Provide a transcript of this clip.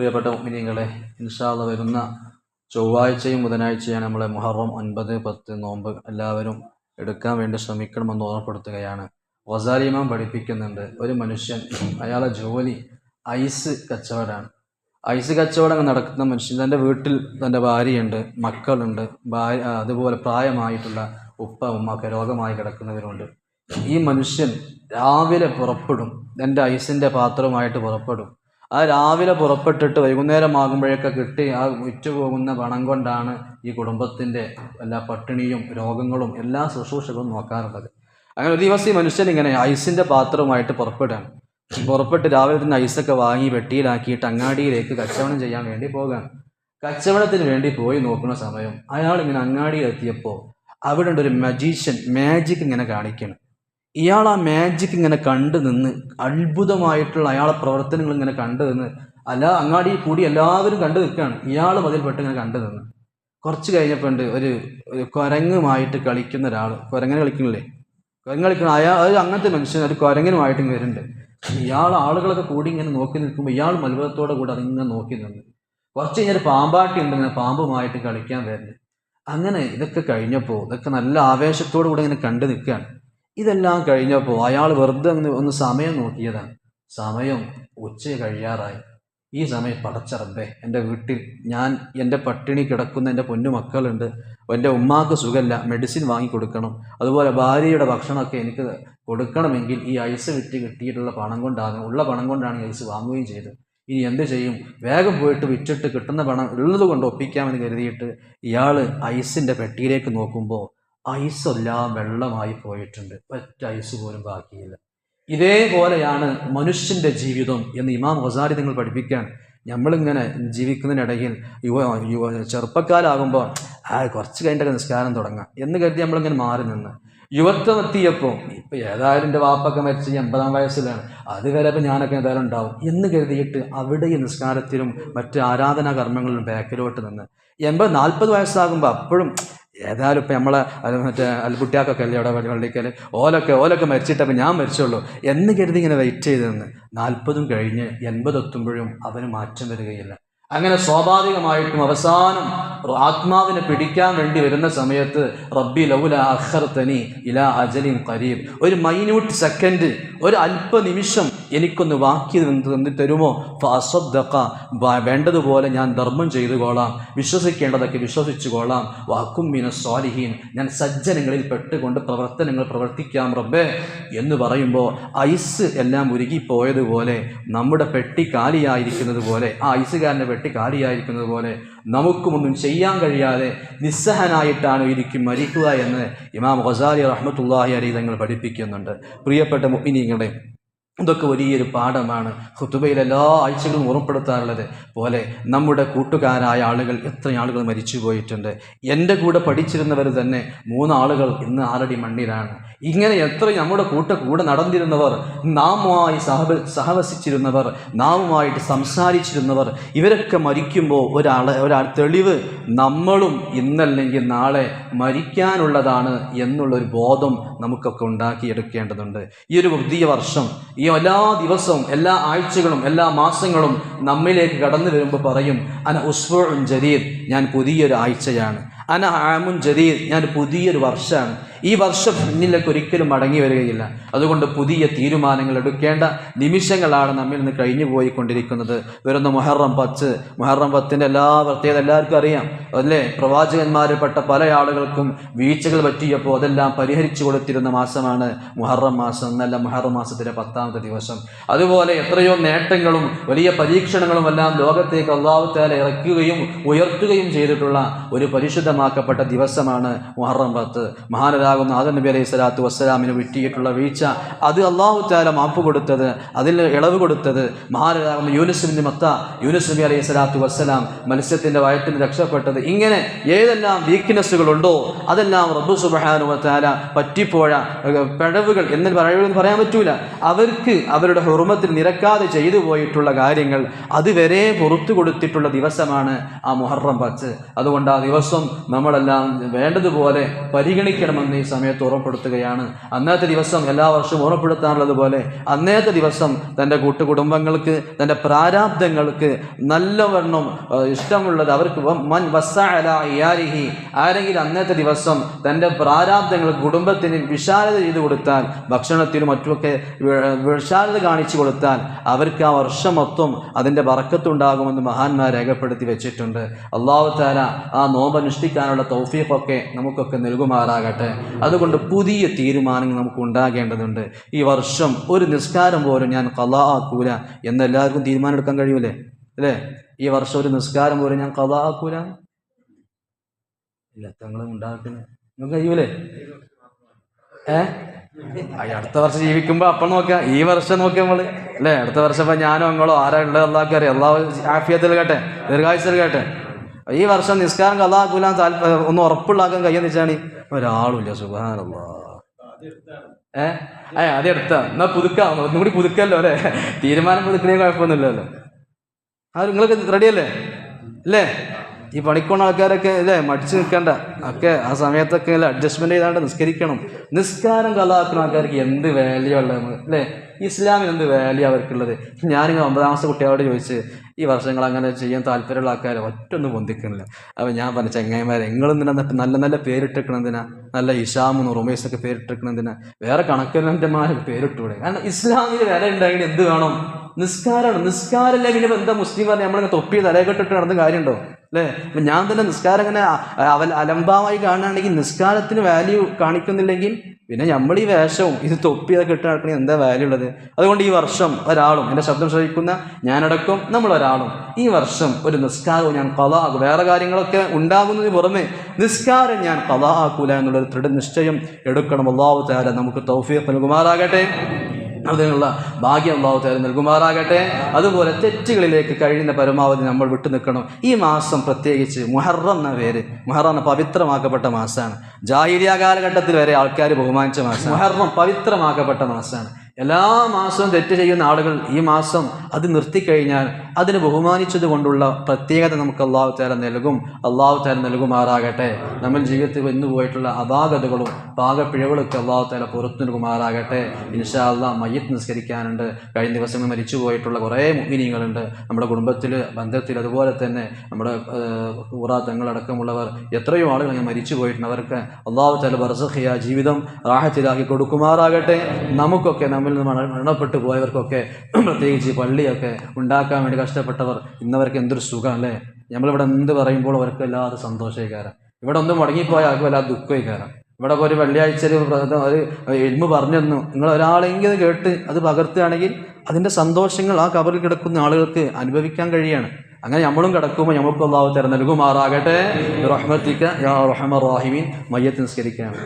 പ്രിയപ്പെട്ട മിനിങ്ങളെ ഇൻഷാല്ല വരുന്ന ചൊവ്വാഴ്ചയും ബുധനാഴ്ചയാണ് നമ്മളെ മുഹറം ഒൻപത് പത്ത് നോമ്പ് എല്ലാവരും എടുക്കാൻ വേണ്ടി ശ്രമിക്കണമെന്ന് ഓർമ്മപ്പെടുത്തുകയാണ്. വസാലിമാൻ പഠിപ്പിക്കുന്നുണ്ട് ഒരു മനുഷ്യൻ അയാളെ ജോലി ഐസ് കച്ചവടമാണ്. ഐസ് കച്ചവടം നടക്കുന്ന മനുഷ്യൻ തന്റെ വീട്ടിൽ തന്റെ ഭാര്യയുണ്ട് മക്കളുണ്ട് ഭാര്യ അതുപോലെ പ്രായമായിട്ടുള്ള ഉപ്പ ഉമ്മ രോഗമായി കിടക്കുന്നവരുണ്ട്. ഈ മനുഷ്യൻ രാവിലെ പുറപ്പെടും എന്റെ ഐസിന്റെ പാത്രവുമായിട്ട് പുറപ്പെടും. ആ രാവിലെ പുറപ്പെട്ടിട്ട് വൈകുന്നേരം ആകുമ്പോഴേക്ക് കിട്ടി ആ വിറ്റുപോകുന്ന പണം കൊണ്ടാണ് ഈ കുടുംബത്തിന്റെ എല്ലാ പട്ടിണിയും രോഗങ്ങളും എല്ലാ ശുശ്രൂഷകളും നോക്കാറുള്ളത്. അങ്ങനെ ഒരു ദിവസം ഈ മനുഷ്യൻ ഇങ്ങനെ ഐസിന്റെ പാത്രവുമായിട്ട് പുറപ്പെടുകയാണ്. പുറപ്പെട്ട് രാവിലെ തന്നെ ഐസൊക്കെ വാങ്ങി വെട്ടിയിലാക്കിയിട്ട് അങ്ങാടിയിലേക്ക് കച്ചവടം ചെയ്യാൻ വേണ്ടി പോകുകയാണ് കച്ചവടത്തിന് വേണ്ടി പോയി നോക്കുന്ന സമയം അയാൾ ഇങ്ങനെ അങ്ങാടിയിൽ എത്തിയപ്പോൾ അവിടെ ഒരു മജീഷ്യൻ മാജിക് ഇങ്ങനെ കാണിക്കണം ഇയാൾ ആ മാജിക് ഇങ്ങനെ കണ്ടു നിന്ന് അത്ഭുതമായിട്ടുള്ള അയാളെ പ്രവർത്തനങ്ങൾ ഇങ്ങനെ കണ്ടു നിന്ന് അല്ല അങ്ങാടി കൂടി എല്ലാവരും കണ്ടു നിൽക്കുകയാണ്. ഇയാളും അതിൽപ്പെട്ട് ഇങ്ങനെ കണ്ടു നിന്ന്. കുറച്ച് കഴിഞ്ഞപ്പോൾ ഉണ്ട് ഒരു ഒരു കുരങ്ങുമായിട്ട് കളിക്കുന്ന ഒരാൾ കുരങ്ങനെ കളിക്കണില്ലേ കുരങ്ങ് കളിക്കണം അയാൾ അത് അങ്ങനത്തെ മനുഷ്യൻ ഒരു കുരങ്ങനുമായിട്ട് ഇങ്ങനെ വരുന്നുണ്ട്. ഇയാൾ ആളുകളൊക്കെ കൂടി ഇങ്ങനെ നോക്കി നിൽക്കുമ്പോൾ ഇയാൾ മത്ഭുതത്തോടെ കൂടി അതിങ്ങനെ നോക്കി നിന്ന്. കുറച്ച് കഴിഞ്ഞൊരു പാമ്പാട്ടി ഉണ്ട് ഇങ്ങനെ പാമ്പുമായിട്ട് കളിക്കാൻ വരുന്നത് അങ്ങനെ ഇതൊക്കെ കഴിഞ്ഞപ്പോൾ ഇതൊക്കെ നല്ല ആവേശത്തോടു കൂടി ഇങ്ങനെ കണ്ടു നിൽക്കുകയാണ്. ഇതെല്ലാം കഴിഞ്ഞപ്പോൾ അയാൾ വെറുതെ ഒന്ന് ഒന്ന് സമയം നോക്കിയതാണ്. സമയം ഉച്ച കഴിയാറായി. ഈ സമയം പടച്ചറബേ എന്റെ വീട്ടിൽ ഞാൻ എന്റെ പട്ടിണി കിടക്കുന്ന എന്റെ പൊന്നു മക്കളുണ്ട്. എന്റെ ഉമ്മാക്ക് സുഖമില്ല മെഡിസിൻ വാങ്ങി കൊടുക്കണം അതുപോലെ ഭാര്യയുടെ ഭക്ഷണമൊക്കെ എനിക്ക് കൊടുക്കണമെങ്കിൽ ഈ ഐസ് വിറ്റ് കിട്ടിയിട്ടുള്ള പണം കൊണ്ടാണ് ഉള്ള പണം കൊണ്ടാണ് ഐസ് വാങ്ങുകയും ചെയ്തത്. ഇനി എന്ത് ചെയ്യും? വേഗം പോയിട്ട് വിറ്റിട്ട് കിട്ടുന്ന പണം ഉള്ളത് കൊണ്ട് ഒപ്പിക്കാമെന്ന് കരുതിയിട്ട് ഇയാൾ ഐസിന്റെ പെട്ടിയിലേക്ക് നോക്കുമ്പോൾ ഐസ് എല്ലാം വെള്ളമായി പോയിട്ടുണ്ട്. ഒറ്റ ഐസ് പോലും ബാക്കിയില്ല. ഇതേപോലെയാണ് മനുഷ്യന്റെ ജീവിതം എന്ന് ഇമാം ഹസാരി നിങ്ങൾ പഠിപ്പിക്കാൻ. നമ്മളിങ്ങനെ ജീവിക്കുന്നതിനിടയിൽ യുവ യുവ ചെറുപ്പക്കാരാകുമ്പോൾ ആ കുറച്ച് കഴിഞ്ഞിട്ടൊക്കെ നിസ്കാരം തുടങ്ങാം എന്ന് കരുതി നമ്മളിങ്ങനെ മാറി നിന്ന്. യുവത്വം എത്തിയപ്പോൾ ഇപ്പം ഏതായാലും എന്റെ വാപ്പൊക്കെ മരിച്ച് എൺപതാം വയസ്സിലാണ്. അതുവരെ ഇപ്പം ഞാനൊക്കെ ഏതായാലും ഉണ്ടാവും എന്ന് കരുതിയിട്ട് അവിടെ ഈ നിസ്കാരത്തിലും മറ്റ് ആരാധനാ കർമ്മങ്ങളിലും ബാക്കിലോട്ട് നിന്ന്. എൺപത് നാൽപ്പത് വയസ്സാകുമ്പോൾ അപ്പോഴും ഏതായാലും ഇപ്പം നമ്മളെ മറ്റേ അൽകുട്ടിയാക്കൊക്കെ അല്ലേ അവിടെ വള്ളിക്കൽ ഓലൊക്കെ ഓലൊക്കെ മരിച്ചിട്ടപ്പോൾ ഞാൻ മരിച്ചുള്ളൂ. എന്ന് കരുതി ഇങ്ങനെ വെയിറ്റ് ചെയ്ത് നിന്ന് നാൽപ്പതും കഴിഞ്ഞ് എൺപതെത്തുമ്പോഴും അവന് മാറ്റം വരികയില്ല. അങ്ങനെ സ്വാഭാവികമായിട്ടും അവസാനം ആത്മാവിനെ പിടിക്കാൻ വേണ്ടി വരുന്ന സമയത്ത് റബ്ബി ലൗല അഖർത്തനി ഇലാ അജലിൻ കരീബ് ഒരു മൈന്യൂട്ട് സെക്കൻഡ് ഒരു അല്പ നിമിഷം എനിക്കൊന്ന് വാക്കി തന്നി തരുമോ? ഫസബ്ദക്ക വേണ്ടതുപോലെ ഞാൻ ധർമ്മം ചെയ്തു കൊള്ളാം. വിശ്വസിക്കേണ്ടതൊക്കെ വിശ്വസിച്ചു കൊള്ളാം. വാക്കും മീന സ്വാലിഹീൻ ഞാൻ സജ്ജനങ്ങളിൽ പെട്ടുകൊണ്ട് പ്രവർത്തനങ്ങൾ പ്രവർത്തിക്കാം റബ്ബേ എന്ന് പറയുമ്പോൾ ഐസ് എല്ലാം ഉരുകിപ്പോയതുപോലെ നമ്മുടെ പെട്ടി കാലിയായിരിക്കുന്നത് പോലെ ആ ഐസുകാരന്റെ പെട്ടി കാലിയായിരിക്കുന്നത് പോലെ നമുക്കുമൊന്നും ചെയ്യാൻ കഴിയാതെ നിസ്സഹനായിട്ടാണ് ഇരിക്കും മരിക്കുക എന്ന് ഇമാം ഗസാലി റഹ്മത്തുള്ളാഹി അലി തങ്ങൾ പഠിപ്പിക്കുന്നുണ്ട്. പ്രിയപ്പെട്ട മുഅ്മിനീങ്ങളെ ഇതൊക്കെ വലിയൊരു പാഠമാണ് ഹുത്തുബയിൽ എല്ലാ ആഴ്ചകളും ഓർമ്മപ്പെടുത്താറുള്ളത് പോലെ നമ്മുടെ കൂട്ടുകാരായ ആളുകൾ എത്ര ആളുകൾ മരിച്ചു പോയിട്ടുണ്ട്. എന്റെ കൂടെ പഠിച്ചിരുന്നവർ തന്നെ മൂന്നാളുകൾ ഇന്ന് ആറടി മണ്ണിലാണ്. ഇങ്ങനെ എത്ര നമ്മുടെ കൂട്ട കൂടെ നടന്നിരുന്നവർ നാമുമായി സഹവ സഹവസിച്ചിരുന്നവർ നാമുമായിട്ട് സംസാരിച്ചിരുന്നവർ ഇവരൊക്കെ മരിക്കുമ്പോൾ ഒരാൾ ഒരാൾ തെളിവ് നമ്മളും ഇന്നല്ലെങ്കിൽ നാളെ മരിക്കാനുള്ളതാണ് എന്നുള്ളൊരു ബോധം നമുക്കൊക്കെ ഉണ്ടാക്കിയെടുക്കേണ്ടതുണ്ട്. ഈ ഒരു പുതിയ വർഷം ഈ എല്ലാ ദിവസവും എല്ലാ ആഴ്ചകളും എല്ലാ മാസങ്ങളും നമ്മിലേക്ക് കടന്നു വരുമ്പോൾ പറയും അന ഉസ്ഫുൻ ജദീദ് ഞാൻ പുതിയൊരു ആഴ്ചയാണ്. അന ആമുൻ ജദീദ് ഞാൻ പുതിയൊരു വർഷമാണ് ഈ വർഷം പിന്നിലേക്ക് ഒരിക്കലും മടങ്ങി വരികയില്ല. അതുകൊണ്ട് പുതിയ തീരുമാനങ്ങൾ എടുക്കേണ്ട നിമിഷങ്ങളാണ് നമ്മിൽ നിന്ന് കഴിഞ്ഞു പോയിക്കൊണ്ടിരിക്കുന്നത്. വരുന്ന മുഹറം പത്ത്. മുഹറം പത്തിന്റെ എല്ലാ പ്രത്യേകത എല്ലാവർക്കും അറിയാം അല്ലേ? പ്രവാചകന്മാരിൽപ്പെട്ട പല ആളുകൾക്കും വീഴ്ചകൾ പറ്റിയപ്പോൾ അതെല്ലാം പരിഹരിച്ചു കൊടുത്തിരുന്ന മാസമാണ് മുഹറം മാസം എന്നല്ല മുഹറം മാസത്തിലെ പത്താമത്തെ ദിവസം. അതുപോലെ എത്രയോ നേട്ടങ്ങളും വലിയ പരീക്ഷണങ്ങളും എല്ലാം ലോകത്തേക്ക് അള്ളാഹുത്താലെ താല ഇറക്കുകയും ഉയർത്തുകയും ചെയ്തിട്ടുള്ള ഒരു പരിശുദ്ധമാക്കപ്പെട്ട ദിവസമാണ് മുഹറം പത്ത്. മഹാനരാ ഉണ്ടാകുന്ന ആദം നബി അലൈഹി സ്വലാത്തു വസ്സലാമിന് വിട്ടിയിട്ടുള്ള വീഴ്ച അത് അള്ളാഹു താല മാപ്പ് കൊടുത്തത് അതിൽ ഇളവ് കൊടുത്തത് മഹാരാജാകുന്ന യൂനുസ് മത്ത യൂനുസ് നബി അലൈഹി സ്വലാത്തു വസ്സലാം മത്സ്യത്തിന്റെ വയറ്റിന് രക്ഷപ്പെട്ടത്. ഇങ്ങനെ ഏതെല്ലാം വീക്ക്നെസ്സുകളുണ്ടോ അതെല്ലാം റബ്ബു സുബഹാനു താല പറ്റിപ്പോഴ പിഴവുകൾ എന്ന് പറയുമെന്ന് പറയാൻ പറ്റൂല. അവർക്ക് അവരുടെ ഹുറുമത്തിൽ നിരക്കാതെ ചെയ്തു പോയിട്ടുള്ള കാര്യങ്ങൾ അതുവരെ പുറത്തു കൊടുത്തിട്ടുള്ള ദിവസമാണ് ആ മുഹറം പത്ത്. അതുകൊണ്ട് ആ ദിവസം നമ്മളെല്ലാം വേണ്ടതുപോലെ പരിഗണിക്കണമെന്ന് ഈ സമയത്ത് ഓർമ്മപ്പെടുത്തുകയാണ്. അന്നത്തെ ദിവസം എല്ലാ വർഷവും ഓർമ്മപ്പെടുത്താറുള്ളതുപോലെ അന്നത്തെ ദിവസം തന്റെ കൂട്ടുകുടുംബങ്ങൾക്ക് തന്റെ പ്രാരാബ്ദങ്ങൾക്ക് നല്ലവണ്ണം ഇഷ്ടമുള്ളത് അവർക്ക് മൻ ഇയാലിഹി ആരെങ്കിലും അന്നത്തെ ദിവസം തന്റെ പ്രാരാബ്ദങ്ങൾ കുടുംബത്തിന് വിശാലത ചെയ്തു കൊടുത്താൽ ഭക്ഷണത്തിനും മറ്റുമൊക്കെ വിശാലത കാണിച്ചു കൊടുത്താൽ അവർക്ക് ആ വർഷം മൊത്തം അതിന്റെ വറക്കത്തുണ്ടാകുമെന്ന് മഹാന്മാർ രേഖപ്പെടുത്തി വെച്ചിട്ടുണ്ട്. അള്ളാഹു താല ആ നോമ്പ് അനുഷ്ഠിക്കാനുള്ള തൗഫീഖൊക്കെ നമുക്കൊക്കെ നൽകുമാറാകട്ടെ. അതുകൊണ്ട് പുതിയ തീരുമാനങ്ങൾ നമുക്ക് ഉണ്ടാകേണ്ടതുണ്ട്. ഈ വർഷം ഒരു നിസ്കാരം പോലും ഞാൻ കലാ ആക്കൂല എന്നെല്ലാവർക്കും തീരുമാനം എടുക്കാൻ കഴിയൂലേ? അല്ലേ? ഈ വർഷം ഒരു നിസ്കാരം പോലും ഞാൻ കലാ ആക്കൂല? ഇല്ല തങ്ങളും ഉണ്ടാക്കുന്നത് നിങ്ങൾക്ക് കഴിയൂലേ? ഏ? അടുത്ത വർഷം ജീവിക്കുമ്പോൾ അപ്പം നോക്കാം. ഈ വർഷം നോക്കിയാൽ നമ്മൾ അല്ലേ? അടുത്ത വർഷം ഇപ്പം ഞാനോ നിങ്ങളോ ആരാ ഉള്ളത് എല്ലാവർക്കും അറിയാം. എല്ലാ ആഫിയത്തിൽ കേട്ടെ ദീർഘായുസിൽ കേട്ടെ. ഈ വർഷം നിസ്കാരം കഥാക്കൂലാൻ താല്പര്യം ഒന്ന് ഉറപ്പുള്ളാക്കാൻ കഴിയാന്ന് വെച്ചാണ് ഒരാളുമില്ല സുഖാനുള്ള ഏ? ഏ അത് എടുത്ത എന്നാ പുതുക്കാം. ഒന്നും കൂടി പുതുക്കല്ലോ അല്ലേ? തീരുമാനം പുതുക്കണേ കുഴപ്പമൊന്നുമില്ലല്ലോ. ആ നിങ്ങൾക്ക് റെഡിയല്ലേ? അല്ലേ ഈ പണിക്കോണ ആൾക്കാരൊക്കെ അല്ലേ മടിച്ചു നിൽക്കണ്ട. ഒക്കെ ആ സമയത്തൊക്കെ അല്ലേ അഡ്ജസ്റ്റ്മെന്റ് ചെയ്താണ്ട് നിസ്കരിക്കണം. നിസ്കാരം കലാക്കുന്ന ആൾക്കാർക്ക് എന്ത് വാല്യൂ ഉള്ളത്? അല്ലേ? ഇസ്ലാമിന് എന്ത് വാല്യൂ അവർക്കുള്ളത് ഞാനിങ്ങനെ ഒമ്പതാമത്തെ കുട്ടികളോട് ചോദിച്ച് ഈ വർഷങ്ങൾ അങ്ങനെ ചെയ്യാൻ താല്പര്യമുള്ള ആൾക്കാർ ഒറ്റൊന്നും പൊന്തിക്കണില്ല അപ്പോൾ ഞാൻ പറഞ്ഞ ചങ്ങായിമാരെ നിങ്ങളെന്തിനാ നല്ല നല്ല പേരിട്ടിരിക്കണെന്തിനാ നല്ല ഇഷാമെന്ന് റുമേഷൊക്കെ പേരിട്ടിരിക്കണെന്തിനാ വേറെ കണക്കിനന്റെമാരൊക്കെ പേരിട്ടൂടെ? കാരണം ഇസ്ലാമിന് വില ഉണ്ടായിട്ട് എന്ത് വേണം? നിസ്കാരമാണ് നിസ്കാരമല്ല പിന്നെ എന്താ മുസ്ലിം പറഞ്ഞാൽ നമ്മളിങ്ങനെ തൊപ്പി തലകെട്ടിട്ട് നടന്ന കാര്യമുണ്ടോ അല്ലേ? ഇപ്പം ഞാൻ തന്നെ നിസ്കാരം അവൻ അവൽ അലംബമായി കാണുകയാണെങ്കിൽ നിസ്കാരത്തിന് വാല്യൂ കാണിക്കുന്നില്ലെങ്കിൽ പിന്നെ നമ്മൾ ഈ വേഷവും ഇത് തൊപ്പി ഇതൊക്കെ ഇട്ട് നടക്കണേ എന്താ വാല്യൂ ഉള്ളത്? അതുകൊണ്ട് ഈ വർഷം ഒരാളും എന്റെ ശബ്ദം ശ്രവിക്കുന്ന ഞാനടക്കം നമ്മൾ ഒരാളും ഈ വർഷം ഒരു നിസ്കാരവും ഞാൻ കഥ ആക്കും വേറെ കാര്യങ്ങളൊക്കെ ഉണ്ടാകുന്നതിന് പുറമെ നിസ്കാരം ഞാൻ കഥ ആക്കൂല എന്നുള്ളൊരു ദൃഢനിശ്ചയം എടുക്കണം. അള്ളാഹു താല നമുക്ക് തൗഫീഖ് നൽകുമാറാകട്ടെ. അതിനുള്ള ഭാഗ്യം അള്ളാഹു താല നൽകുമാറാകട്ടെ. അതുപോലെ തെറ്റുകളിലേക്ക് കഴിയുന്ന പരമാവധി നമ്മൾ വിട്ടു നിൽക്കണം. ഈ മാസം പ്രത്യേകിച്ച് മുഹറം എന്ന പേര് മുഹറം എന്ന പവിത്രമാക്കപ്പെട്ട മാസമാണ് ജാഹിരിയ കാലഘട്ടത്തിൽ വരെ ആൾക്കാർ ബഹുമാനിച്ച മാസം മുഹറം പവിത്രമാക്കപ്പെട്ട മാസമാണ് എല്ലാ മാസവും തെറ്റ് ചെയ്യുന്ന ആളുകൾ ഈ മാസം അത് നിർത്തിക്കഴിഞ്ഞാൽ അതിന് ബഹുമാനിച്ചത് കൊണ്ടുള്ള പ്രത്യേകത നമുക്ക് അള്ളാഹു താല നൽകും. അള്ളാഹു താല നൽകുമാറാകട്ടെ. നമ്മൾ ജീവിതത്തിൽ വന്നു പോയിട്ടുള്ള അപാകതകളും പാകപ്പിഴവുകളൊക്കെ അള്ളാഹു താല പുറത്തു നൽകുമാറാകട്ടെ. ഇൻഷാ അള്ളാഹ് മയ്യത്ത് നിസ്കരിക്കാനുണ്ട്. കഴിഞ്ഞ ദിവസങ്ങൾ മരിച്ചു പോയിട്ടുള്ള കുറേ മുഗ്നീങ്ങളുണ്ട് നമ്മുടെ കുടുംബത്തിൽ ബന്ധത്തിൽ അതുപോലെ തന്നെ നമ്മുടെ ഊറ തങ്ങളടക്കമുള്ളവർ എത്രയോ ആളുകൾ ഞാൻ മരിച്ചു പോയിട്ടുണ്ട്. അവർക്ക് അള്ളാഹു താല ബർസഹിയ ജീവിതം റാഹത്തിലാക്കി കൊടുക്കുമാറാകട്ടെ. നമുക്കൊക്കെ നമ്മിൽ നിന്ന് മരണപ്പെട്ടു പോയവർക്കൊക്കെ പ്രത്യേകിച്ച് പള്ളിയൊക്കെ ഉണ്ടാക്കാൻ വേണ്ടി കഷ്ടപ്പെട്ടവർ ഇന്നവർക്ക് എന്തൊരു സുഖം അല്ലേ? നമ്മളിവിടെ എന്ത് പറയുമ്പോൾ അവർക്ക് വല്ലാതെ സന്തോഷമായി ഇവിടെ ഒന്ന് മുടങ്ങിപ്പോയാൽ അവർക്ക് വല്ലാതെ ദുഃഖമായി കയറാം ഇവിടെ ഒരു വെള്ളിയാഴ്ച ഒരു ഒരു എൽമ് പറഞ്ഞു നിങ്ങൾ ഒരാളെങ്കിലും കേട്ട് അത് പകർത്തുകയാണെങ്കിൽ അതിന്റെ സന്തോഷങ്ങൾ ആ കബറിൽ കിടക്കുന്ന ആളുകൾക്ക് അനുഭവിക്കാൻ കഴിയാണ്. അങ്ങനെ നമ്മളും കിടക്കുമ്പോൾ നമുക്ക് അള്ളാഹു തരം നൽകുമാറാകട്ടെ. യാ റഹ്മ റാഹിമീൻ. മയ്യത്ത് നിസ്കരിക്കുകയാണ്